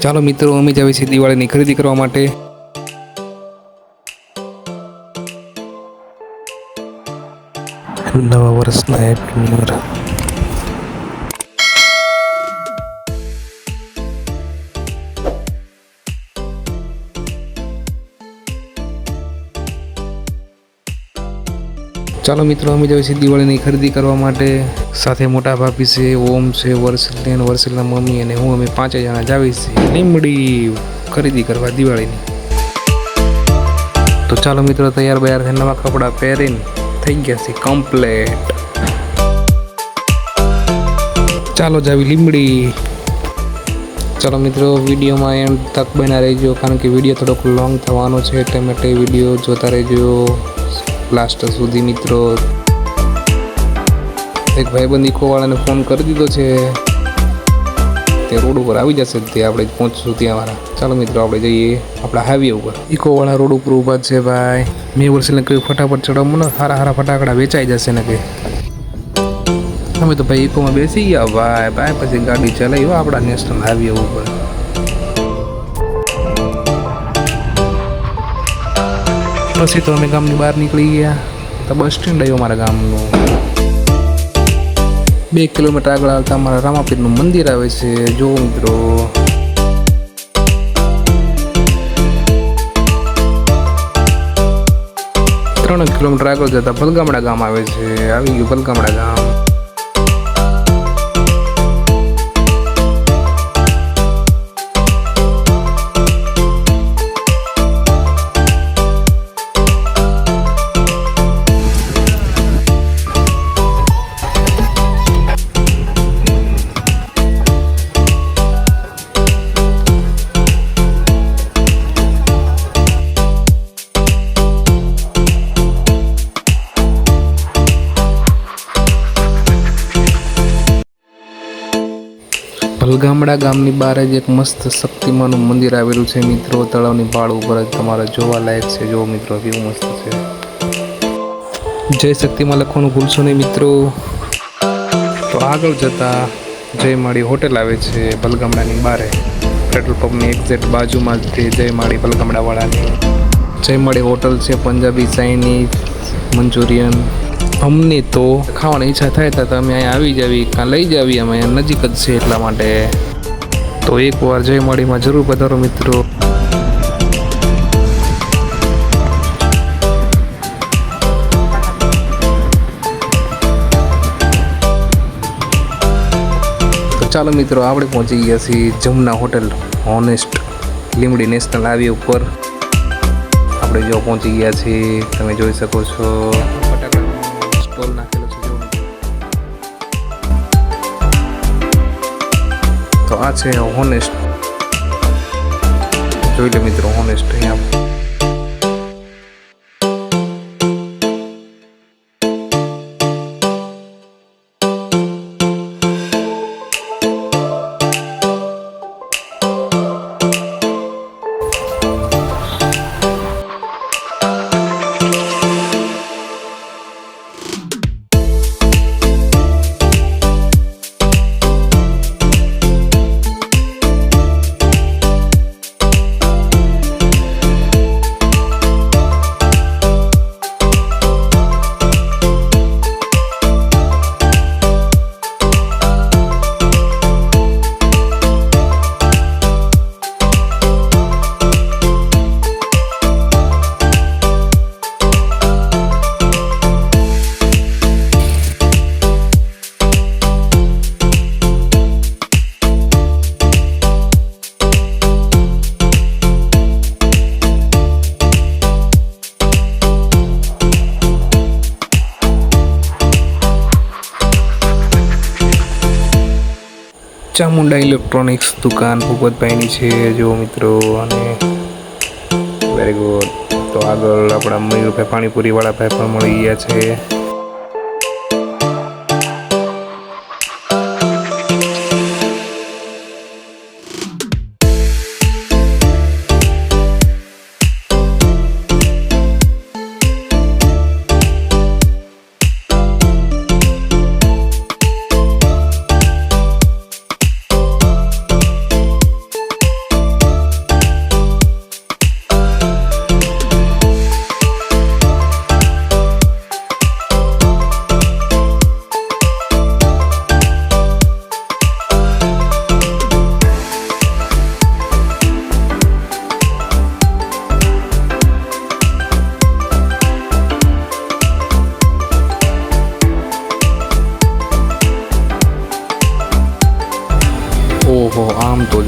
ચાલો મિત્રો અમે જ આવી છીએ દિવાળીની ખરીદી કરવા માટે નવા વર્ષના હેપી ન્યુ ચાલો મિત્રો, અમે જઈએ છીએ દિવાળીની ખરીદી કરવા માટે. સાથે મોટા ભાભી છે ઓમ, છે વર્ષલ અને વર્ષલના મમ્મી અને હું. અમે પાંચે જણા જાવી છીએ લીમડી ખરીદી કરવા દિવાળીની. તો ચાલો મિત્રો, તૈયાર બૈયાર થઈને નવા કપડાં પહેરીને થઈ ગયા છે કમ્પ્લેટ ચાલો જાવી લીમડી ચાલો મિત્રો, વિડીયોમાં એમ તક બના રહેજો, કારણ કે વીડિયો થોડોક લોંગ થવાનો છે, એટલે માટે વીડિયો જોતા રહેજો. લાસ્ટ સુધી મિત્રો, એક ભાઈબંધ ઇકોવાળાને ફોન કરી દીધો છે. તે રોડ ઉપર આવી જશે તે આપણે પહોંચશું ત્યાં વાળા. ચાલો મિત્રો, આપણે જઈએ આપણા હાઈવે ઉપર. ઇકોવાળા રોડ ઉપર ઊભા છે ભાઈ. મેં વર્ષે કહ્યું ફટાફટ ચડાવવું ને સારા સારા ફટાકડા વેચાઈ જશે ને કે અમે તો ભાઈ ઇકોમાં બેસી ગયા, ભાઈ. ભાઈ, પછી ગાડી ચલાવી આપણા નેશનલ હાઈવે ઉપર. પછી તો અમે ગામની બહાર નીકળી ગયા. તો બસ સ્ટેન્ડ આવ્યું અમારા ગામનું. બે કિલોમીટર આગળ આવતા અમારા રામાપીરનું મંદિર આવે છે. જો મિત્રો. ત્રણ કિલોમીટર આગળ જતા ભલગામડા ગામ આવે છે. આવી ગયું ભલગામડા ગામ. ભલગામડા ગામની બહાર જ એક મસ્ત શક્તિમાનું મંદિર આવેલું છે. મિત્રો, તળાવની પાળ ઉપર જ તમારે જોવા લાયક છે. જો મિત્રો, કેવું મસ્ત છે. જય શક્તિમાં લખવાનું ભૂલશો નહીં મિત્રો. તો આગળ જતા જય માળી હોટેલ આવે છે બલગામડાની બારે. પેટ્રોલ પંપની એક્ઝેક્ટ બાજુમાં જ જય માળી ભલગામડાવાળાની જય માળી હોટલ છે. પંજાબી ચાઇનીઝ, મંચુરિયન અમને તો ખાવાની ઈચ્છા થાય તો તમે અહીંયા આવી જાવી કાં લઈ જાવી, અમે નજીક જ છે એટલા માટે. તો એકવાર જય મળીમાં જરૂર પધારો મિત્રો. ચાલો મિત્રો, આપણે પહોંચી ગયા છીએ Jamna hotel honest Limbdi national highway ઉપર. આપણે જો પહોંચી ગયા છીએ, તમે જોઈ શકો છો. સ્ટોલ નાખેલો છે જો તો આ છે હોનેસ્ટ જોઈ લે મિત્રો હોનેસ્ટ અહીંયા. ચામુંડા ઇલેક્ટ્રોનિક્સ દુકાન ભૂપતભાઈની છે, જો મિત્રો, અને વેરી ગુડ તો આગળ આપણા મયુરભાઈ પાણીપુરીવાળા ભાઈ પણ મળી ગયા છે.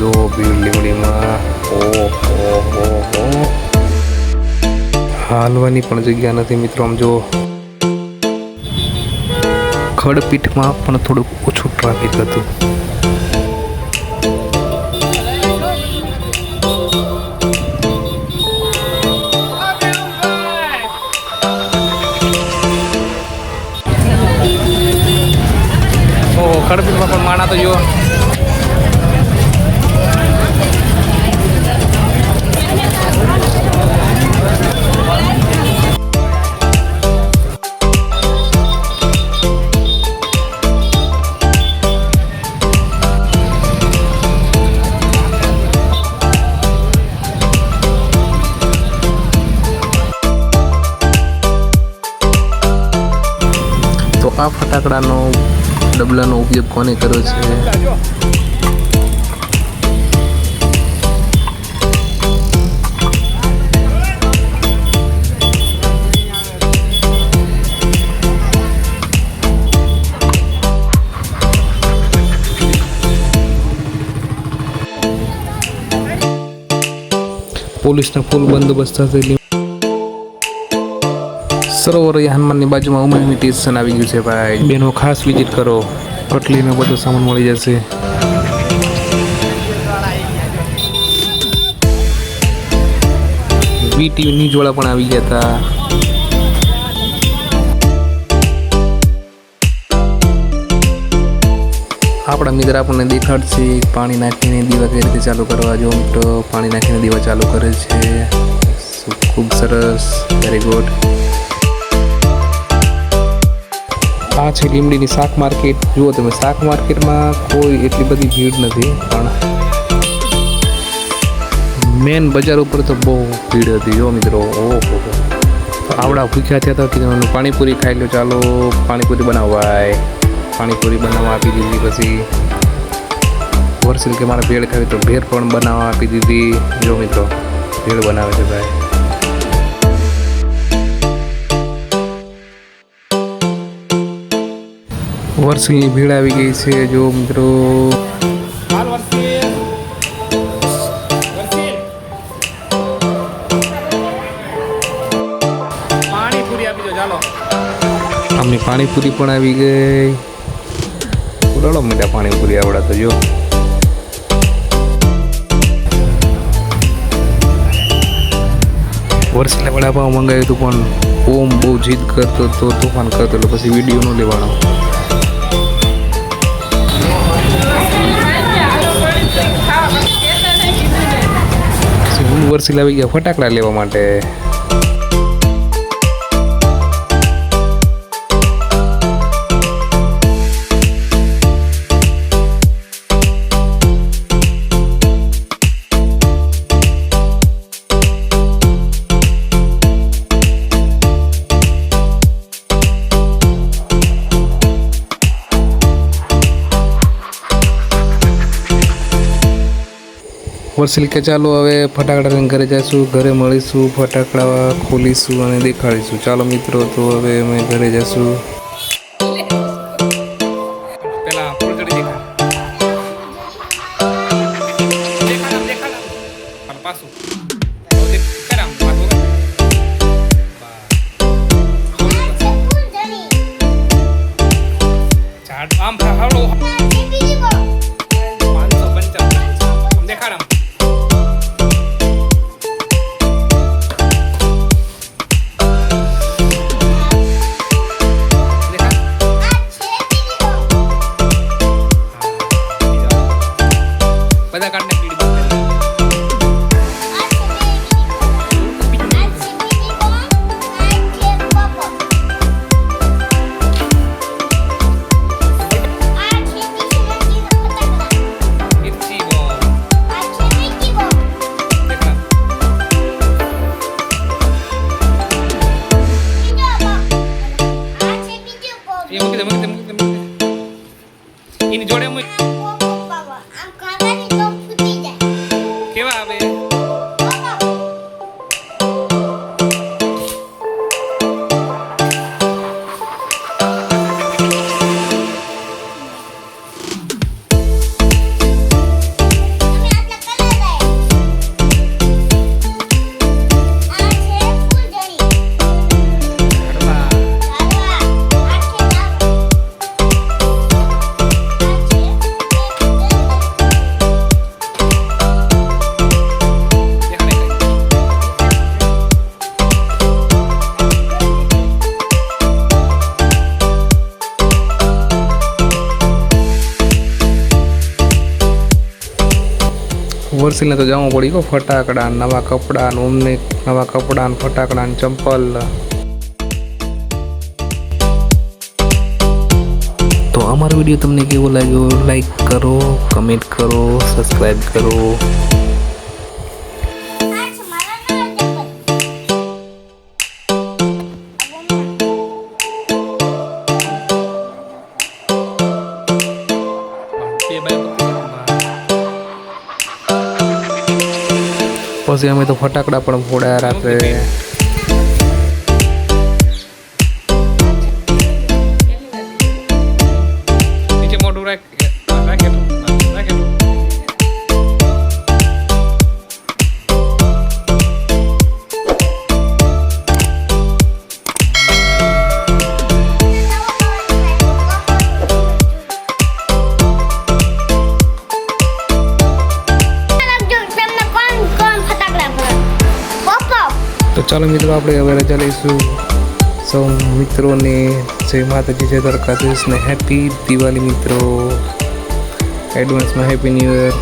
જો ભીડ લીમડીમાં ઓહો હો હાલવાની પણ જગ્યા નથી મિત્રો, આમ જો. ખડપીઠમાં પણ થોડુંક ઓછું ટ્રાફિક હતું. આ ફટાકડાનો ડબલાનો ઉપયોગ કોને કર્યો છે? પોલીસના ફૂલ બંદોબસ્ત સાથે સરોવર હનુમાનની બાજુમાં ઉમરની સ્ટેશન આવી ગયું છે ભાઈ. બેનો ખાસ વિઝિટ કરો. કટલીનો બધો સામાન મળી જશે. વીટી નીજવાળા પણ આવી ગયા હતા. આપણા મિત્ર આપણને દેખાડશે. પાણી નાખીને દીવા કઈ રીતે ચાલુ કરવા? જો તો પાણી નાખીને દીવા ચાલુ કરે છે. ખૂબ સરસ. વેરી ગુડ આ છે લીમડીની શાક માર્કેટ. જુઓ તમે, શાક માર્કેટમાં કોઈ એટલી બધી ભીડ નથી, પણ મેન બજાર ઉપર તો બહુ ભીડ હતી જો મિત્રો. ઓહો. આવડા ભૂખ્યા થયા હતા કે પાણીપુરી ખાઈ લો, ચાલો પાણીપુરી બનાવવાય પાણીપુરી બનાવવા આપી દીધી, પછી વર્ષિલ કે મારે ભેળ ખાવી તો ભેળ પણ બનાવવા આપી દીધી. જો મિત્રો, ભેળ બનાવે છે ભાઈ. વર્ષની ભીડ આવી ગઈ છે જો મિત્રો. આમની પાણીપુરી પણ આવી ગઈ. ઉડાડો મીઠા પાણીપુરી આવડા તો જો. વર્ષને વડાપાવ મંગાવ્યું હતું પણ ઓમ બહુ જીદ કરતો તો તોફાન કરતો એટલે પછી વીડિયો ન લેવાનો. પછી હું વર્ષી લાવી ગયા ફટાકડા લેવા માટે. વર્ષિલ કે ચાલો, હવે ફટાકડા ઘરે જઈશું, ઘરે મળીશું, ફટાકડા ખોલીશું અને દેખાડીશું. ચાલો મિત્રો, તો હવે અમે ઘરે જઈશું. વર્ષીને તો જવું પડી ગયો ફટાકડા ને નવા કપડાં ને અમને નવા કપડાં ને ફટાકડા ને ચંપલ તો અમારો વીડિયો તમને કેવો લાગ્યો લાઈક કરો કમેન્ટ કરો સબસ્ક્રાઈબ કરો પછી અમે તો ફટાકડા પણ ફોડ્યા રાત્રે. ચાલો મિત્રો, આપણે હવે રજા લઈશું. સૌ મિત્રોને, જય માતાજી, જય દ્વારકાધીશને હેપી દિવાળી મિત્રો. એડવાન્સમાં હેપી ન્યૂ યર